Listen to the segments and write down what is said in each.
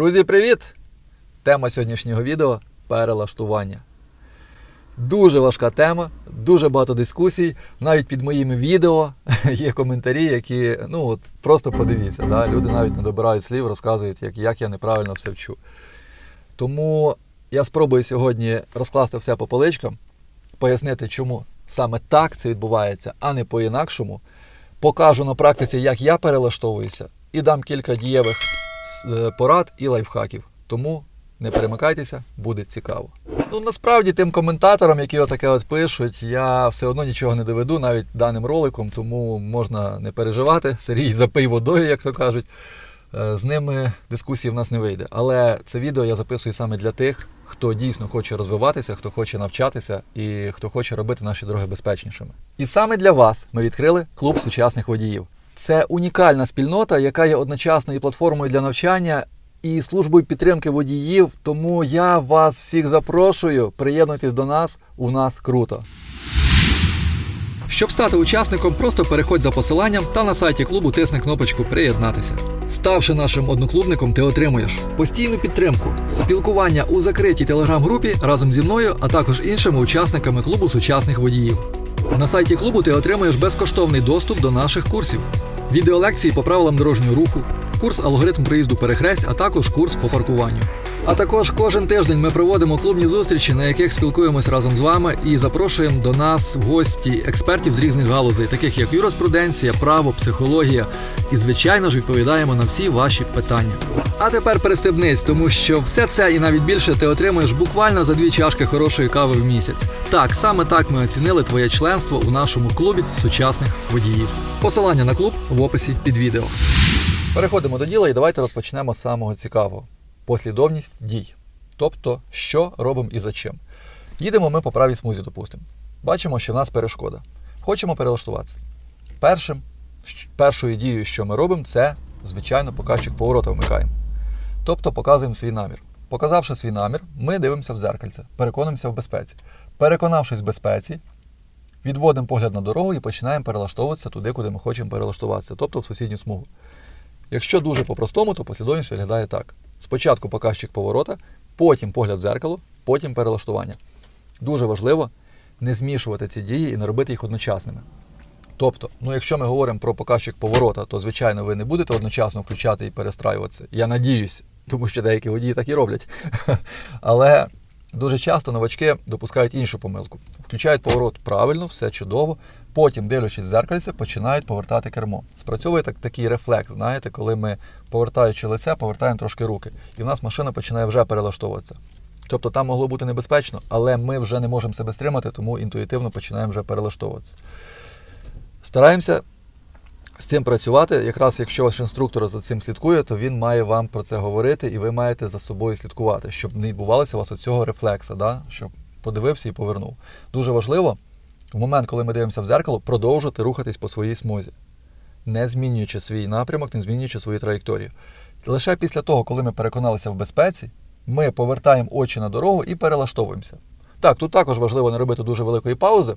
Друзі, привіт! Тема сьогоднішнього відео перелаштування. Дуже важка тема, дуже багато дискусій. Навіть під моїми відео є коментарі, які ну от просто подивіться. Да? Люди навіть не добирають слів, розказують, як, як я неправильно все вчу. Тому я спробую сьогодні розкласти все по поличкам, пояснити, чому саме так це відбувається, а не по-інакшому. Покажу на практиці, як я перелаштовуюся, і дам кілька дієвих порад і лайфхаків. Тому не перемикайтеся, буде цікаво. Ну насправді тим коментаторам, які отаке от пишуть, я все одно нічого не доведу навіть даним роликом, тому можна не переживати. Сергій запий водою, як то кажуть. Е, З ними дискусії в нас не вийде. Але це відео я записую саме для тих, хто дійсно хоче розвиватися, хто хоче навчатися і хто хоче робити наші дороги безпечнішими. І саме для вас ми відкрили клуб сучасних водіїв. Це унікальна спільнота, яка є одночасно і платформою для навчання, і службою підтримки водіїв. Тому я вас всіх запрошую. Приєднуйтесь до нас. У нас круто. Щоб стати учасником, просто переходь за посиланням та на сайті клубу тисни кнопочку Приєднатися. Ставши нашим одноклубником, ти отримуєш постійну підтримку, спілкування у закритій телеграм-групі разом зі мною, а також іншими учасниками клубу сучасних водіїв. На сайті клубу ти отримуєш безкоштовний доступ до наших курсів, відеолекції по правилам дорожнього руху, курс алгоритм проїзду перехресть, а також курс по паркуванню. А також кожен тиждень ми проводимо клубні зустрічі, на яких спілкуємось разом з вами і запрошуємо до нас в гості експертів з різних галузей, таких як юриспруденція, право, психологія. І, звичайно ж, відповідаємо на всі ваші питання. А тепер перестебнись, тому що все це і навіть більше ти отримуєш буквально за дві чашки хорошої кави в місяць. Так, саме так ми оцінили твоє членство у нашому клубі сучасних водіїв. Посилання на клуб в описі під відео. Переходимо до діла і давайте розпочнемо з самого цікавого послідовність дій. Тобто, що робимо і за чим. Їдемо ми по правій смузі, допустимо. Бачимо, що в нас перешкода. Хочемо перелаштуватися. Першим, першою дією, що ми робимо, це, звичайно, показчик поворота вмикаємо. Тобто показуємо свій намір. Показавши свій намір, ми дивимося в дзеркальце, переконуємося в безпеці. Переконавшись в безпеці, відводимо погляд на дорогу і починаємо перелаштовуватися туди, куди ми хочемо перелаштуватися, тобто в сусідню смугу. Якщо дуже по-простому, то послідовність виглядає так: спочатку показчик поворота, потім погляд в дзеркало, потім перелаштування. Дуже важливо не змішувати ці дії і не робити їх одночасними. Тобто, ну якщо ми говоримо про показчик поворота, то звичайно ви не будете одночасно включати і перестраюватися. Я надіюсь, тому що деякі водії так і роблять. Але дуже часто новачки допускають іншу помилку. Включають поворот правильно, все чудово. Потім, дивлячись в зеркальце, починають повертати кермо. Спрацьовує так, такий рефлекс, знаєте, коли ми, повертаючи лице, повертаємо трошки руки. І в нас машина починає вже перелаштовуватися. Тобто там могло бути небезпечно, але ми вже не можемо себе стримати, тому інтуїтивно починаємо вже перелаштовуватися. Стараємося з цим працювати. Якраз якщо ваш інструктор за цим слідкує, то він має вам про це говорити, і ви маєте за собою слідкувати, щоб не відбувалося у вас оцього рефлекса, да? щоб подивився і повернув. Дуже важливо в момент, коли ми дивимося в зеркало, продовжувати рухатись по своїй смузі, не змінюючи свій напрямок, не змінюючи свою траєкторію. Лише після того, коли ми переконалися в безпеці, ми повертаємо очі на дорогу і перелаштовуємося. Так, тут також важливо не робити дуже великої паузи.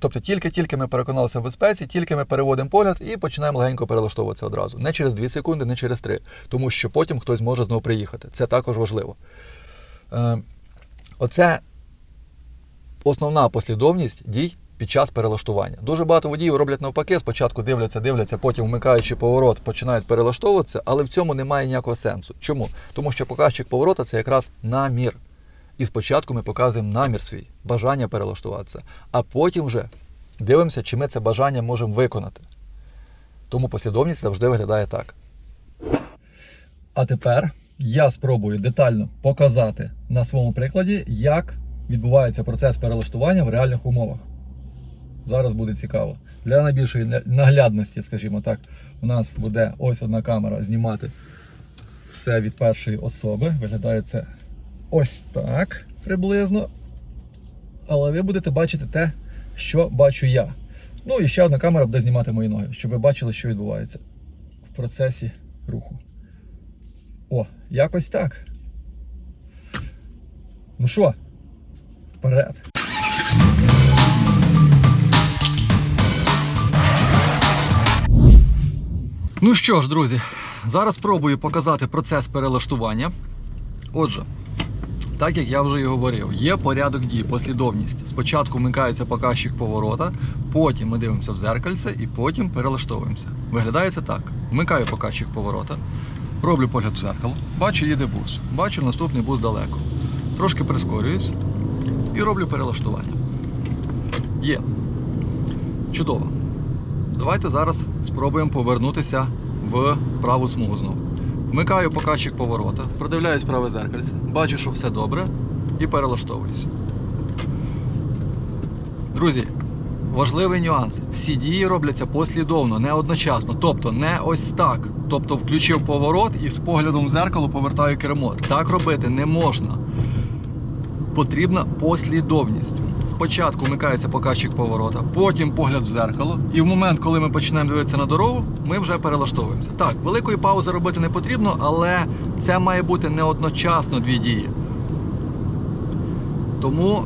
Тобто тільки-тільки ми переконалися в безпеці, тільки ми переводимо погляд і починаємо легенько перелаштовуватися одразу. Не через 2 секунди, не через 3, тому що потім хтось може знову приїхати. Це також важливо. Е, оце основна послідовність дій під час перелаштування. Дуже багато водіїв роблять навпаки, спочатку дивляться, дивляться, потім, вмикаючи поворот, починають перелаштовуватися, але в цьому немає ніякого сенсу. Чому? Тому що показчик поворота це якраз намір. І спочатку ми показуємо намір свій, бажання перелаштуватися, а потім вже дивимося, чи ми це бажання можемо виконати. Тому послідовність завжди виглядає так. А тепер я спробую детально показати на своєму прикладі, як відбувається процес перелаштування в реальних умовах. Зараз буде цікаво. Для найбільшої наглядності, скажімо так, у нас буде ось одна камера знімати все від першої особи. Виглядає це ось так приблизно. Але ви будете бачити те, що бачу я. Ну і ще одна камера буде знімати мої ноги, щоб ви бачили, що відбувається в процесі руху. О, якось так. Ну що, вперед. Ну що ж, друзі, зараз спробую показати процес перелаштування. Отже, так як я вже і говорив, є порядок дій, послідовність. Спочатку вмикається показчик поворота, потім ми дивимося в зеркальце і потім перелаштовуємося. Виглядає це так: вмикаю показчик поворота, роблю погляд в зеркало, бачу, їде бус, бачу наступний бус далеко. Трошки прискорююсь і роблю перелаштування. Є. Чудово. Давайте зараз спробуємо повернутися в праву смугу знову. Вмикаю показчик поворота, продивляюсь праве зеркальце, бачу, що все добре, і перелаштовуюсь. Друзі, важливий нюанс. Всі дії робляться послідовно, не одночасно. Тобто не ось так. Тобто включив поворот і з поглядом в зеркало повертаю кермо. Так робити не можна. Потрібна послідовність. Спочатку вмикається показчик поворота, потім погляд в зеркало, і в момент, коли ми починаємо дивитися на дорогу, ми вже перелаштовуємося. Так, великої паузи робити не потрібно, але це має бути не одночасно дві дії. Тому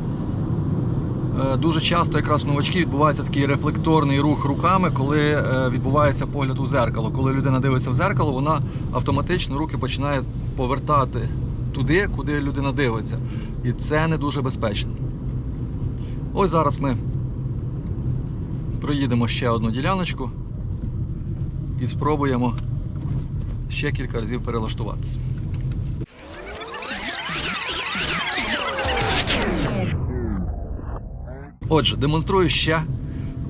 е, дуже часто якраз у новачків відбувається такий рефлекторний рух руками, коли е, відбувається погляд у зеркало. Коли людина дивиться в зеркало, вона автоматично руки починає повертати туди, куди людина дивиться. І це не дуже безпечно. Ось зараз ми проїдемо ще одну діляночку і спробуємо ще кілька разів перелаштуватися. Отже, демонструю ще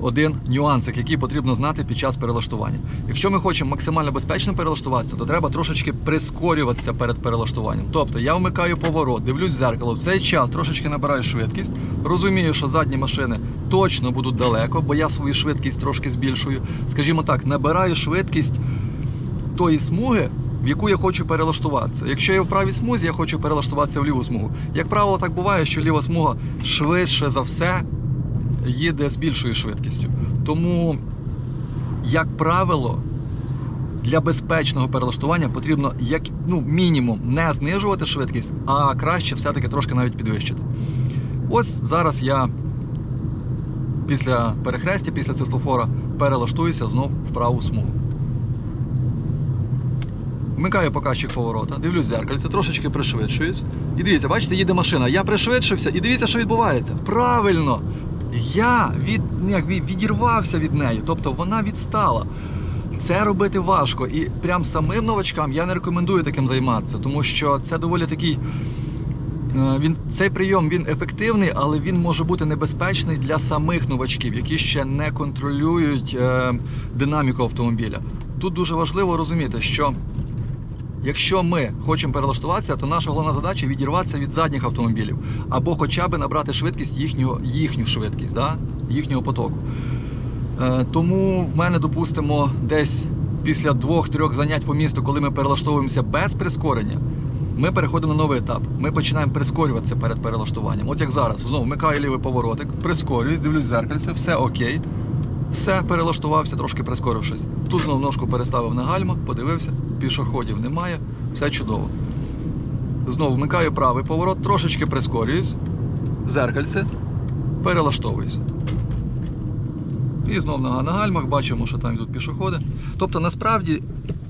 один нюансик, який потрібно знати під час перелаштування. Якщо ми хочемо максимально безпечно перелаштуватися, то треба трошечки прискорюватися перед перелаштуванням. Тобто я вмикаю поворот, дивлюсь в зеркало, в цей час трошечки набираю швидкість, розумію, що задні машини точно будуть далеко, бо я свою швидкість трошки збільшую. Скажімо так, набираю швидкість тої смуги, в яку я хочу перелаштуватися. Якщо я в правій смузі, я хочу перелаштуватися в ліву смугу. Як правило, так буває, що ліва смуга швидше за все їде з більшою швидкістю. Тому, як правило, для безпечного перелаштування потрібно як ну, мінімум не знижувати швидкість, а краще все-таки трошки навіть підвищити. Ось зараз я після перехрестя, після світлофора перелаштуюся знов в праву смугу. Вмикаю показчик поворота, дивлюсь в зеркальце, трошечки пришвидшуюсь. І дивіться, бачите, їде машина. Я пришвидшився, і дивіться, що відбувається. Правильно! Я від, ну, як, відірвався від неї, тобто вона відстала. Це робити важко. І прям самим новачкам я не рекомендую таким займатися, тому що це доволі такий. е, Він цей прийом він ефективний, але він може бути небезпечний для самих новачків, які ще не контролюють е, динаміку автомобіля. Тут дуже важливо розуміти, що Якщо ми хочемо перелаштуватися, то наша головна задача відірватися від задніх автомобілів або хоча б набрати швидкість їхнього, їхню швидкість, да? їхнього потоку. Е, тому в мене, допустимо, десь після двох-трьох занять по місту, коли ми перелаштовуємося без прискорення, ми переходимо на новий етап. Ми починаємо прискорюватися перед перелаштуванням. От як зараз, знову вмикаю лівий поворотик, прискорююсь, дивлюсь зеркальце, все окей. Все, перелаштувався, трошки прискорившись. Тут знову ножку переставив на гальма, подивився, пішоходів немає, все чудово. Знову вмикаю правий поворот, трошечки прискорююсь, зеркальце, перелаштовуюсь. І знову нога на гальмах, бачимо, що там йдуть пішоходи. Тобто, насправді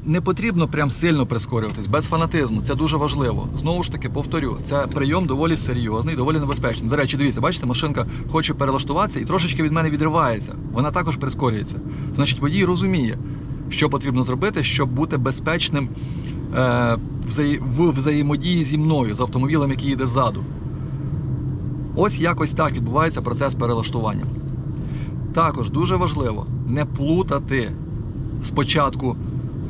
не потрібно прям сильно прискорюватись, без фанатизму. Це дуже важливо. Знову ж таки, повторю, це прийом доволі серйозний, доволі небезпечний. До речі, дивіться, бачите, машинка хоче перелаштуватися і трошечки від мене відривається. Вона також прискорюється. Значить, водій розуміє, що потрібно зробити, щоб бути безпечним е, в взаємодії зі мною, з автомобілем, який їде ззаду. Ось якось так відбувається процес перелаштування. Також дуже важливо не плутати спочатку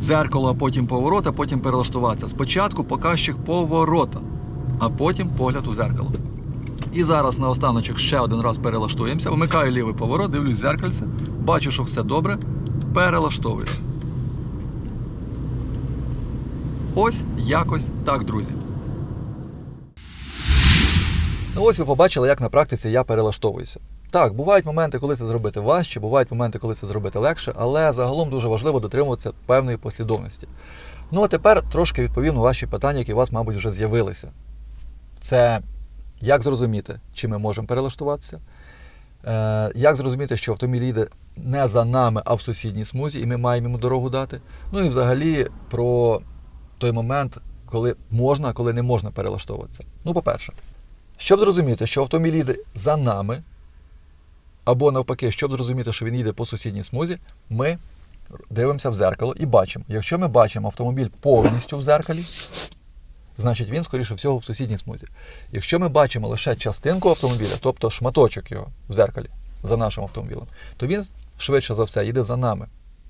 дзеркало, а потім поворот, а потім перелаштуватися. Спочатку показчик поворота, а потім погляд у зеркало. І зараз на останочок ще один раз перелаштуємося. Вмикаю лівий поворот, дивлюсь в зеркальце, бачу, що все добре, перелаштовуюсь. Ось якось так, друзі. Ну ось ви побачили, як на практиці я перелаштовуюся. Так, бувають моменти, коли це зробити важче, бувають моменти, коли це зробити легше, але загалом дуже важливо дотримуватися певної послідовності. Ну а тепер трошки відповім на ваші питання, які у вас, мабуть, вже з'явилися. Це як зрозуміти, чи ми можемо перелаштуватися, е, як зрозуміти, що автомобіль їде не за нами, а в сусідній смузі, і ми маємо йому дорогу дати. Ну і взагалі про той момент, коли можна, а коли не можна перелаштовуватися. Ну, по-перше, щоб зрозуміти, що автомобіль їде за нами, або навпаки, щоб зрозуміти, що він їде по сусідній смузі, ми дивимося в зеркало і бачимо. Якщо ми бачимо автомобіль повністю в зеркалі, значить він, скоріше всього, в сусідній смузі. Якщо ми бачимо лише частинку автомобіля, тобто шматочок його в зеркалі за нашим автомобілем, то він швидше за все їде за нами.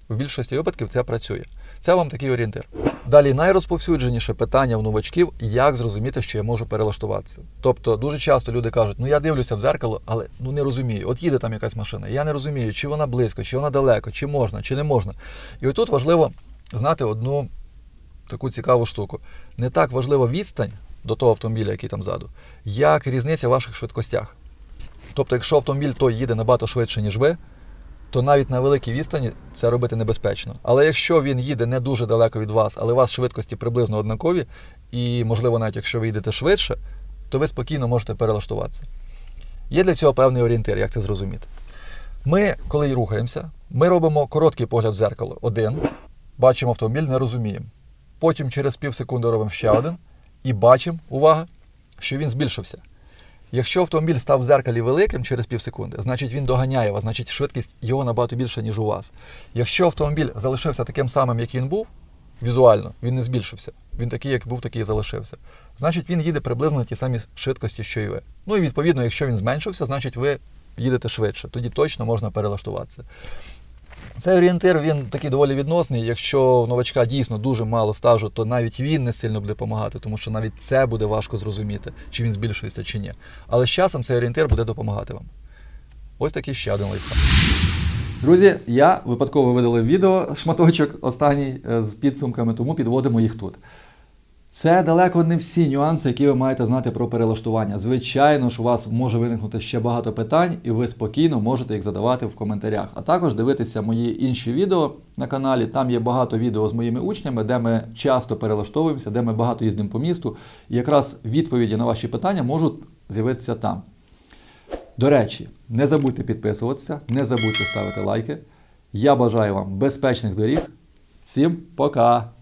В більшості випадків це працює. Це вам такий орієнтир. Далі найрозповсюдженіше питання в новачків, як зрозуміти, що я можу перелаштуватися. Тобто дуже часто люди кажуть, ну я дивлюся в зеркало, але ну не розумію. От їде там якась машина, я не розумію, чи вона близько, чи вона далеко, чи можна, чи не можна. І отут важливо знати одну таку цікаву штуку. Не так важлива відстань до того автомобіля, який там ззаду, як різниця в ваших швидкостях. Тобто, якщо автомобіль той їде набагато швидше, ніж ви, то навіть на великій відстані це робити небезпечно. Але якщо він їде не дуже далеко від вас, але у вас швидкості приблизно однакові, і, можливо, навіть якщо ви їдете швидше, то ви спокійно можете перелаштуватися. Є для цього певний орієнтир, як це зрозуміти. Ми, коли рухаємося, ми робимо короткий погляд в зеркало. Один, бачимо автомобіль, не розуміємо. Потім через пів секунди робимо ще один і бачимо, увага, що він збільшився. Якщо автомобіль став в зеркалі великим через пів секунди, значить він доганяє вас, значить швидкість його набагато більша, ніж у вас. Якщо автомобіль залишився таким самим, як він був, візуально, він не збільшився. Він такий, як був, такий і залишився. Значить, він їде приблизно на ті самі швидкості, що і ви. Ну і відповідно, якщо він зменшився, значить ви їдете швидше. Тоді точно можна перелаштуватися. Цей орієнтир він такий доволі відносний. Якщо в новачка дійсно дуже мало стажу, то навіть він не сильно буде допомагати, тому що навіть це буде важко зрозуміти, чи він збільшується, чи ні. Але з часом цей орієнтир буде допомагати вам. Ось такий ще один лайфхак. Друзі, я випадково видалив відео шматочок останній е, з підсумками, тому підводимо їх тут. Це далеко не всі нюанси, які ви маєте знати про перелаштування. Звичайно ж, у вас може виникнути ще багато питань, і ви спокійно можете їх задавати в коментарях. А також дивитися мої інші відео на каналі. Там є багато відео з моїми учнями, де ми часто перелаштовуємося, де ми багато їздимо по місту. І якраз відповіді на ваші питання можуть з'явитися там. До речі, не забудьте підписуватися, не забудьте ставити лайки. Я бажаю вам безпечних доріг. Всім пока!